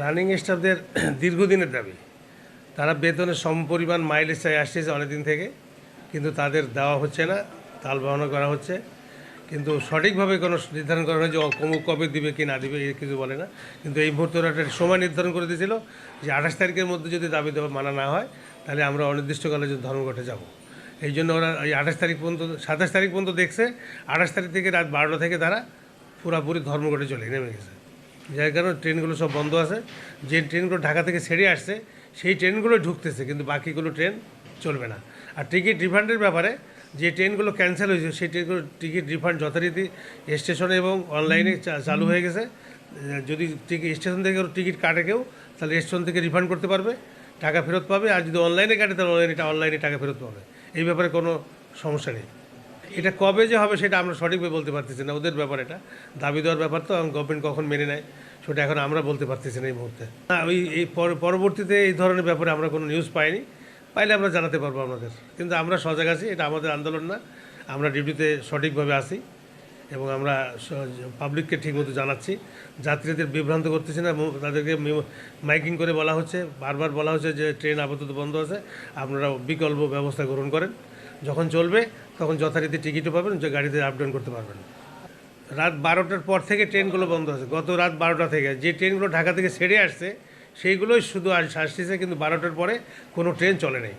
Running স্টাফদের দীর্ঘদিনের দাবি। তারা বেতনের সমপরিমাণ মাইলেজ চাই আসছে অনেকদিন থেকে, কিন্তু তাদের দেওয়া হচ্ছে না, তাল বাহানো করা হচ্ছে। কিন্তু সঠিকভাবে কোনো নির্ধারণ করা হয় যে অমুক কবে দিবে কি না দিবে এই কিছু বলে না। কিন্তু এই মুহূর্তে ওরা একটা সময় নির্ধারণ করে দিয়েছিল যে আঠাশ তারিখের মধ্যে যদি দাবি দেওয়া মানা না হয়, তাহলে আমরা অনির্দিষ্টকালে ধর্মঘটে যাব। এই জন্য ওরা এই আঠাশ তারিখ পর্যন্ত, সাতাশ তারিখ পর্যন্ত দেখছে, আঠাশ তারিখ থেকে রাত বারোটা থেকে তারা পুরাপুরি ধর্মঘটে চলে নেমে গেছে। যার কারণে ট্রেনগুলো সব বন্ধ আছে। যে ট্রেনগুলো ঢাকা থেকে ছেড়ে আসছে, সেই ট্রেনগুলো ঢুকতেছে, কিন্তু বাকিগুলো ট্রেন চলবে না। আর টিকিট রিফান্ডের ব্যাপারে যে ট্রেনগুলো ক্যান্সেল হয়েছে সেই ট্রেনগুলো টিকিট রিফান্ড যথারীতি স্টেশনে এবং অনলাইনে চালু হয়ে গেছে। যদি টিকিট স্টেশন থেকে টিকিট কাটে কেউ, তাহলে স্টেশন থেকে রিফান্ড করতে পারবে, টাকা ফেরত পাবে। আর যদি অনলাইনে কাটে, তাহলে অনলাইনে অনলাইনে টাকা ফেরত পাবে। এই ব্যাপারে কোনো সমস্যা নেই। এটা কবে যে হবে, সেটা আমরা সঠিকভাবে বলতে পারতেছি না। ওদের ব্যাপার এটা। দাবি দেওয়ার ব্যাপার তো গভর্নমেন্ট কখন মেনে নেয় সেটা এখন আমরা বলতে পারতেছি না এই মুহূর্তে। না, ওই, এই পরবর্তীতে এই ধরনের ব্যাপারে আমরা কোনো নিউজ পাইনি। পাইলে আমরা জানাতে পারব আমাদের। কিন্তু আমরা সজাগ আছি, এটা আমাদের আন্দোলন না। আমরা ডিউটিতে সঠিকভাবে আসি এবং আমরা পাবলিককে ঠিকমতো জানাচ্ছি। যাত্রীদের বিভ্রান্ত করতেছি না। তাদেরকে মাইকিং করে বলা হচ্ছে। বারবার বলা হচ্ছে যে ট্রেন আপাতত বন্ধ আছে। আপনারা বিকল্প ব্যবস্থা গ্রহণ করেন। যখন চলবে, তখন যথারীতি টিকিটও পাবেন, যে গাড়িতে আপ ডাউন করতে পারবেন রাত বারোটার পর থেকে ট্রেনগুলো বন্ধ আছে। গত রাত বারোটা থেকে। যে ট্রেনগুলো ঢাকা থেকে ছেড়ে আসছে, সেইগুলোই শুধু আস- আসতেছে, কিন্তু বারোটার পরে কোনো ট্রেন চলে নেই।